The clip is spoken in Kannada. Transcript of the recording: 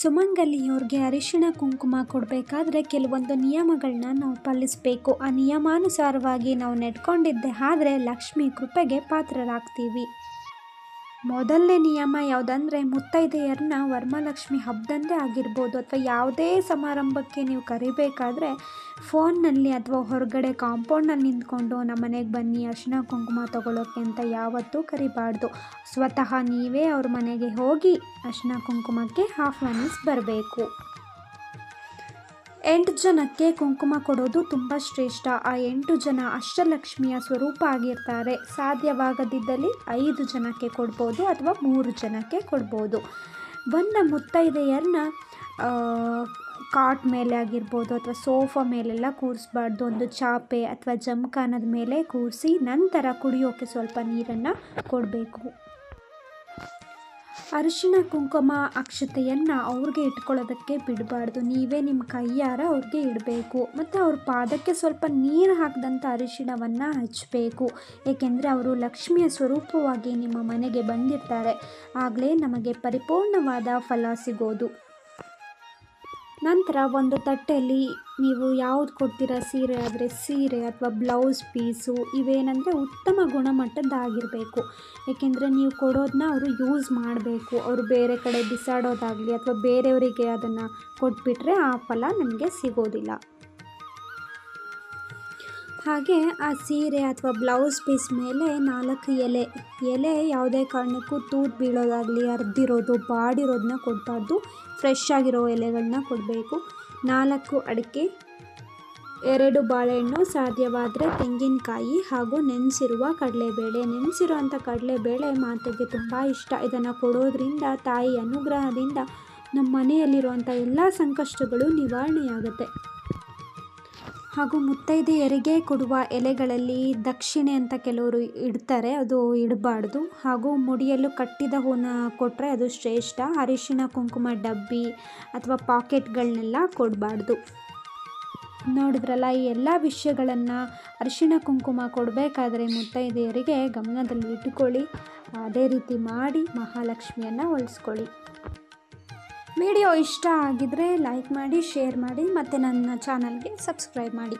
ಸುಮಂಗಲಿಯವ್ರಿಗೆ ಅರಿಶಿಣ ಕುಂಕುಮ ಕೊಡಬೇಕಾದ್ರೆ ಕೆಲವೊಂದು ನಿಯಮಗಳನ್ನ ನಾವು ಪಾಲಿಸಬೇಕು. ಆ ನಿಯಮಾನುಸಾರವಾಗಿ ನಾವು ನಡ್ಕೊಂಡಿದ್ದೆ, ಆದರೆ ಲಕ್ಷ್ಮಿ ಕೃಪೆಗೆ ಪಾತ್ರರಾಗ್ತೀವಿ. ಮೊದಲನೇ ನಿಯಮ ಯಾವುದಂದ್ರೆ ಮುತ್ತೈದೆಯರನ್ನ ವರಮಹಾಲಕ್ಷ್ಮಿ ಹಬ್ಬದಂದೇ ಆಗಿರ್ಬೋದು ಅಥವಾ ಯಾವುದೇ ಸಮಾರಂಭಕ್ಕೆ ನೀವು ಕರಿಬೇಕಾದ್ರೆ ಫೋನ್ನಲ್ಲಿ ಅಥವಾ ಹೊರಗಡೆ ಕಾಂಪೌಂಡ್ನಲ್ಲಿ ನಿಂತ್ಕೊಂಡು ನಮ್ಮ ಮನೆಗೆ ಬನ್ನಿ ಅರ್ಶಿನ ಕುಂಕುಮ ತಗೊಳ್ಳೋಕ್ಕೆ ಅಂತ ಯಾವತ್ತೂ ಕರಿಬಾರ್ದು. ಸ್ವತಃ ನೀವೇ ಅವ್ರ ಮನೆಗೆ ಹೋಗಿ ಅರಿಶಿಣ, ಕುಂಕುಮಕ್ಕೆ ಹಾಫ್ ಆಹ್ವಾನಿಸಿ ಬರಬೇಕು. ಎಂಟು ಜನಕ್ಕೆ ಕುಂಕುಮ ಕೊಡೋದು ತುಂಬ ಶ್ರೇಷ್ಠ. ಆ ಎಂಟು ಜನ ಅಷ್ಟಲಕ್ಷ್ಮಿಯ ಸ್ವರೂಪ ಆಗಿರ್ತಾರೆ. ಸಾಧ್ಯವಾಗದಿದ್ದಲ್ಲಿ ಐದು ಜನಕ್ಕೆ ಕೊಡ್ಬೋದು ಅಥವಾ ಮೂರು ಜನಕ್ಕೆ ಕೊಡ್ಬೋದು. ಬಂದ ಮುತ್ತೈದೆಯರನ್ನ ಕಾಟ್ ಮೇಲೆ ಆಗಿರ್ಬೋದು ಅಥವಾ ಸೋಫಾ ಮೇಲೆಲ್ಲ ಕೂರಿಸ್ಬಾರ್ದು. ಒಂದು ಚಾಪೆ ಅಥವಾ ಜಮಖಾನದ ಮೇಲೆ ಕೂರಿಸಿ ನಂತರ ಕುಡಿಯೋಕ್ಕೆ ಸ್ವಲ್ಪ ನೀರನ್ನು ಕೊಡಬೇಕು. ಅರಿಶಿಣ, ಕುಂಕುಮ, ಅಕ್ಷತೆಯನ್ನು ಅವ್ರಿಗೆ ಇಟ್ಕೊಳ್ಳೋದಕ್ಕೆ ಬಿಡಬಾರ್ದು. ನೀವೇ ನಿಮ್ಮ ಕೈಯಾರ ಅವ್ರಿಗೆ ಇಡಬೇಕು. ಮತ್ತು ಅವ್ರ ಪಾದಕ್ಕೆ ಸ್ವಲ್ಪ ನೀರು ಹಾಕಿದಂಥ ಅರಿಶಿಣವನ್ನು ಹಚ್ಚಬೇಕು ಏಕೆಂದರೆ ಅವರು ಲಕ್ಷ್ಮಿಯ ಸ್ವರೂಪವಾಗಿ ನಿಮ್ಮ ಮನೆಗೆ ಬಂದಿರ್ತಾರೆ. ಆಗಲೇ ನಮಗೆ ಪರಿಪೂರ್ಣವಾದ ಫಲ ಸಿಗೋದು. ನಂತರ ಒಂದು ತಟ್ಟೆಯಲ್ಲಿ ನೀವು ಯಾವ್ದು ಕೊಡ್ತೀರ? ಸೀರೆ ಆದರೆ ಸೀರೆ ಅಥವಾ ಬ್ಲೌಸ್ ಪೀಸು ಇವೇನಂದರೆ ಉತ್ತಮ ಗುಣಮಟ್ಟದ್ದಾಗಿರಬೇಕು. ಏಕೆಂದರೆ ನೀವು ಕೊಡೋದನ್ನ ಅವರು ಯೂಸ್ ಮಾಡಬೇಕು. ಅವರು ಬೇರೆ ಕಡೆ ಬಿಸಾಡೋದಾಗಲಿ ಅಥವಾ ಬೇರೆಯವರಿಗೆ ಅದನ್ನು ಕೊಟ್ಬಿಟ್ರೆ ಆ ಫಲ ನಮಗೆ ಸಿಗೋದಿಲ್ಲ. ಹಾಗೆ ಆ ಸೀರೆ ಅಥವಾ ಬ್ಲೌಸ್ ಪೀಸ್ ಮೇಲೆ ನಾಲ್ಕು ಎಲೆ ಎಲೆ ಯಾವುದೇ ಕಾರಣಕ್ಕೂ ತೂತು ಬೀಳೋದಾಗಲಿ ಅರ್ದಿರೋದು ಬಾಡಿರೋದನ್ನ ಕೊಡಬಾರ್ದು. ಫ್ರೆಶ್ ಆಗಿರೋ ಎಲೆಗಳನ್ನ ಕೊಡಬೇಕು. ನಾಲ್ಕು ಅಡಿಕೆ, ಎರಡು ಬಾಳೆಹಣ್ಣು, ಸಾಧ್ಯವಾದರೆ ತೆಂಗಿನಕಾಯಿ ಹಾಗೂ ನೆನೆಸಿರುವ ಕಡಲೆಬೇಳೆ. ನೆನೆಸಿರುವಂಥ ಕಡಲೆಬೇಳೆ ಮಾತೆಗೆ ತುಂಬ ಇಷ್ಟ. ಇದನ್ನು ಕೊಡೋದ್ರಿಂದ, ತಾಯಿ ಅನುಗ್ರಹದಿಂದ ನಮ್ಮ ಮನೆಯಲ್ಲಿರುವಂಥ ಎಲ್ಲ ಸಂಕಷ್ಟಗಳು ನಿವಾರಣೆಯಾಗುತ್ತೆ. ಹಾಗೂ ಮುತ್ತೈದೆಯರಿಗೆ ಕೊಡುವ ಎಲೆಗಳಲ್ಲಿ ದಕ್ಷಿಣೆ ಅಂತ ಕೆಲವರು ಇಡ್ತಾರೆ, ಅದು ಇಡಬಾರ್ದು. ಹಾಗೂ ಮುಡಿಯಲು ಕಟ್ಟಿದ ಹೂನ ಕೊಟ್ಟರೆ ಅದು ಶ್ರೇಷ್ಠ. ಅರಿಶಿಣ ಕುಂಕುಮ, ಡಬ್ಬಿ ಅಥವಾ ಪಾಕೆಟ್ಗಳನ್ನೆಲ್ಲ ಕೊಡಬಾರ್ದು. ನೋಡಿದ್ರಲ್ಲ, ಈ ಎಲ್ಲ ವಿಷಯಗಳನ್ನು ಅರಿಶಿಣ ಕುಂಕುಮ ಕೊಡಬೇಕಾದ್ರೆ ಮುತ್ತೈದೆಯರಿಗೆ ಗಮನದಲ್ಲಿ ಇಟ್ಟುಕೊಳ್ಳಿ. ಅದೇ ರೀತಿ ಮಾಡಿ ಮಹಾಲಕ್ಷ್ಮಿಯನ್ನು ಒಲಿಸ್ಕೊಳ್ಳಿ ವಿಡಿಯೋ ಇಷ್ಟ ಆಗಿದ್ರೆ ಲೈಕ್ ಮಾಡಿ ಶೇರ್ ಮಾಡಿ ಮತ್ತು ನನ್ನ ಚಾನಲ್ಗೆ ಸಬ್ಸ್ಕ್ರೈಬ್ ಮಾಡಿ.